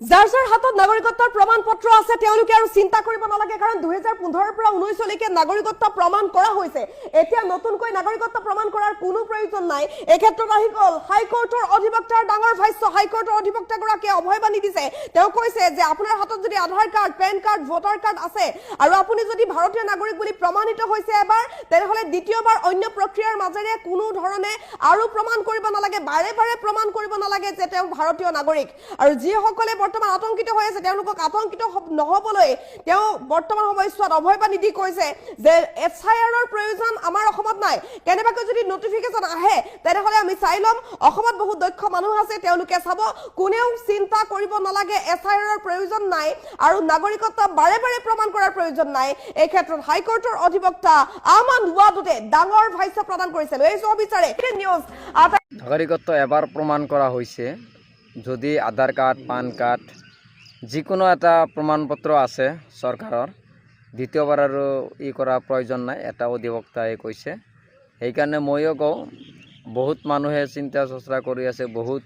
যাৰ যাৰ হাতত নাগৰিকত্বৰ প্ৰমাণ পত্ৰ আছে তেওঁলোকে আৰু চিন্তা কৰিব নালাগে কাৰণ দুহেজাৰ পোন্ধৰৰ পৰা ঊনৈছলৈকে নাগৰিকত্ব প্ৰমাণ কৰা হৈছে। এতিয়া নতুনকৈ নাগৰিকত্ব প্ৰমাণ কৰাৰ কোনো প্ৰয়োজন নাই। এই ক্ষেত্ৰত আহি গ'ল হাইকোৰ্টৰ অধিবক্তাৰ ডাঙৰ ভাষ্য হাইকোৰ্টৰ অধিবক্তাগৰাকীয়ে অভয়বাণী দিছে। তেওঁ কৈছে যে আপোনাৰ হাতত যদি Aadhaar card PAN card voter card আছে আৰু আপুনি যদি ভাৰতীয় নাগৰিক বুলি প্ৰমাণিত হৈছে এবাৰ তেনেহ'লে দ্বিতীয়বাৰ অন্য প্ৰক্ৰিয়াৰ মাজেৰে কোনো ধৰণে আৰু প্ৰমাণ কৰিব নালাগে বাৰে বাৰে প্ৰমাণ কৰিব নালাগে যে তেওঁ ভাৰতীয় নাগৰিক। আৰু যিসকলে বৰ্তমান আতংকিত হৈ আছে। তেওঁলোকক আতংকিত হব- নহবলৈ তেওঁ সময়ছোৱাত অভয়বাণী দি কৈছে যে এছ আই আৰৰ প্ৰয়োজন আমাৰ নাই। কেনেবাকৈ যদি নটিফিকেশ্যন আহে, তেনেহ'লে আমি চাই ল'ম। অসমত দক্ষ মানুহ আছে, তেওঁলোকে কোনেও চিন্তা কৰিব নালাগে এছ আই আৰৰ প্ৰয়োজন নাই আৰু নাগৰিকত্ব বাৰে বাৰে প্ৰমাণ কৰাৰ প্ৰয়োজন নাই। এই ক্ষেত্ৰত হাইকোৰ্টৰ অধিবক্তা আমান ৱাদুতে ডাঙৰ ভাষ্য প্ৰদান কৰিছে। এই বিচাৰে নিউজ নাগৰিকত্ব এবাৰ প্ৰমাণ কৰা হৈছে। যদি আধাৰ কাৰ্ড পান কাৰ্ড যিকোনো এটা প্ৰমাণ পত্ৰ আছে চৰকাৰৰ দ্বিতীয়বাৰ আৰু ই কৰাৰ প্ৰয়োজন নাই এটা অধিবক্তাই কৈছে। সেইকাৰণে ময়ো কওঁ বহুত মানুহে চিন্তা চৰ্চা কৰি আছে বহুত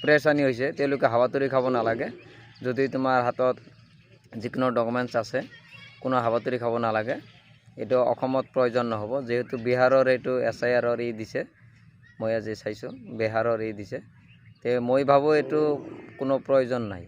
প্ৰেছানি হৈছে তেওঁলোকে হাবাতৰি খাব নালাগে। যদি তোমাৰ হাতত যিকোনো ডকুমেণ্টছ আছে কোনো হাবাতৰি খাব নালাগে। এইটো অসমত প্ৰয়োজন নহ'ব। যিহেতু বিহাৰৰ এইটো এছ আই আৰৰ ই দিছে মই আজি চাইছোঁ বিহাৰৰ ই দিছে। তে মই ভাবোঁ এইটো কোনো প্ৰয়োজন নাই।